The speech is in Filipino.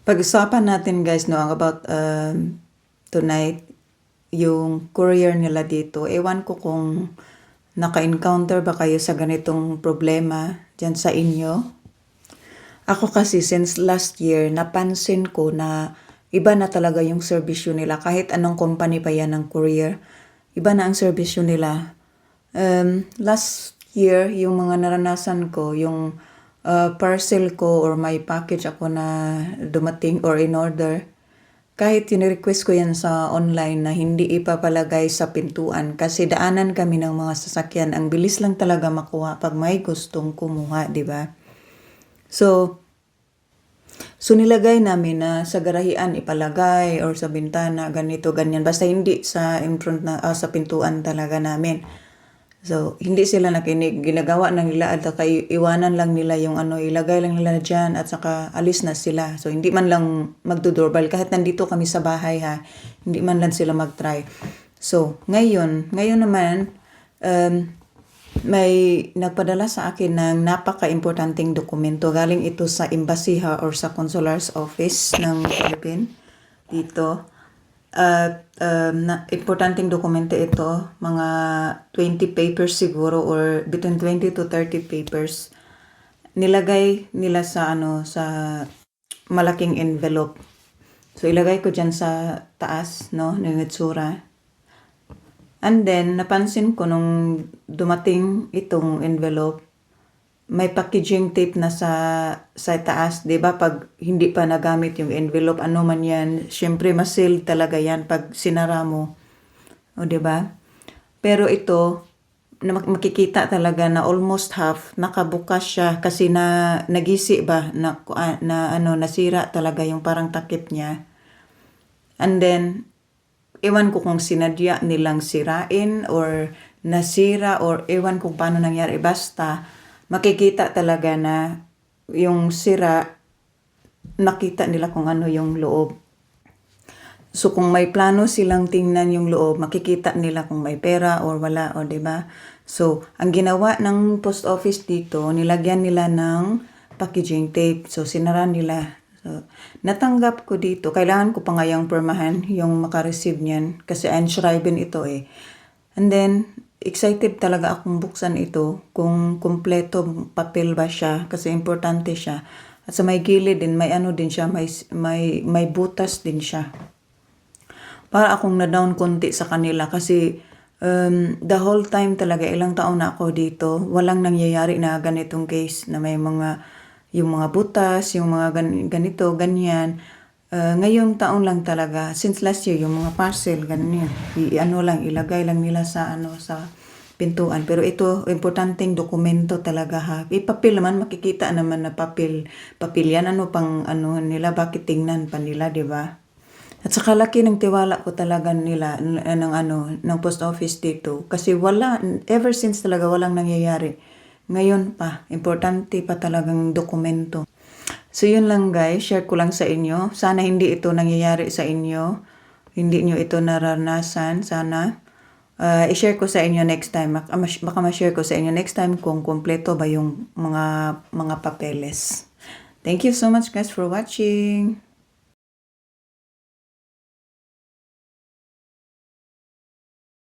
Pag-usapan natin guys no about um, tonight yung courier nila dito. Ewan ko kung naka-encounter ba kayo sa ganitong problema dyan sa inyo. Ako kasi since last year napansin ko na iba na talaga yung serbisyo nila kahit anong company pa yan ng courier. Iba na ang serbisyo nila. Um, last year yung mga naranasan ko yung uh, parcel ko or may package ako na dumating or in order, kahit request ko yan sa online na hindi ipapalagay sa pintuan kasi daanan kami ng mga sasakyan, ang bilis lang talaga makuha pag may gustong kumuha, di ba? So, so nilagay namin na sa garahian ipalagay or sa bintana, ganito, ganyan. Basta hindi sa in front na, ah, sa pintuan talaga namin. So, hindi sila nakinig. Ginagawa na nila at saka iwanan lang nila yung ano, ilagay lang nila dyan at saka alis na sila. So, hindi man lang magdodoorbell. Kahit nandito kami sa bahay ha, hindi man lang sila mag-try. So, ngayon, ngayon naman, um, may nagpadala sa akin ng napaka-importanting dokumento. Galing ito sa embassy ha or sa consular's office ng Philippines dito. At um, na, importanteng dokumento ito, mga 20 papers siguro or between 20 to 30 papers. Nilagay nila sa ano sa malaking envelope. So ilagay ko diyan sa taas no ng itsura. And then napansin ko nung dumating itong envelope, may packaging tape na sa sa taas, 'di ba? Pag hindi pa nagamit yung envelope, ano man 'yan, syempre ma-seal talaga 'yan pag sinara mo. O 'di ba? Pero ito na mak- makikita talaga na almost half nakabukas siya kasi na nagisi ba na, na ano nasira talaga yung parang takip niya. And then ewan ko kung sinadya nilang sirain or nasira or ewan kung paano nangyari basta makikita talaga na yung sira, nakita nila kung ano yung loob. So kung may plano silang tingnan yung loob, makikita nila kung may pera or wala o 'di ba? So ang ginawa ng post office dito, nilagyan nila ng packaging tape. So sinara nila. So natanggap ko dito, kailangan ko pa ngayong permahan yung makareceive niyan kasi unschreiben ito eh. And then excited talaga akong buksan ito kung kumpleto papel ba siya kasi importante siya. At sa may gilid din may ano din siya, may may may butas din siya. Para akong na-down konti sa kanila kasi um, the whole time talaga ilang taon na ako dito, walang nangyayari na ganitong case na may mga yung mga butas, yung mga gan- ganito, ganyan. Uh, ngayong taon lang talaga, since last year, yung mga parcel, ganyan, i ano lang, ilagay lang nila sa ano sa pintuan. Pero ito, importanteng dokumento talaga ha. Ipapil naman, makikita naman na papel. Papel yan, ano pang ano nila, bakit tingnan pa nila, di ba? At saka laki ng tiwala ko talaga nila n- ng ano, ng post office dito. Kasi wala, ever since talaga walang nangyayari. Ngayon pa, importante pa talagang dokumento. So yun lang guys, share ko lang sa inyo. Sana hindi ito nangyayari sa inyo. Hindi nyo ito naranasan. Sana uh, i-share ko sa inyo next time. Baka mas- baka ma-share ko sa inyo next time kung kompleto ba yung mga mga papeles. Thank you so much guys for watching.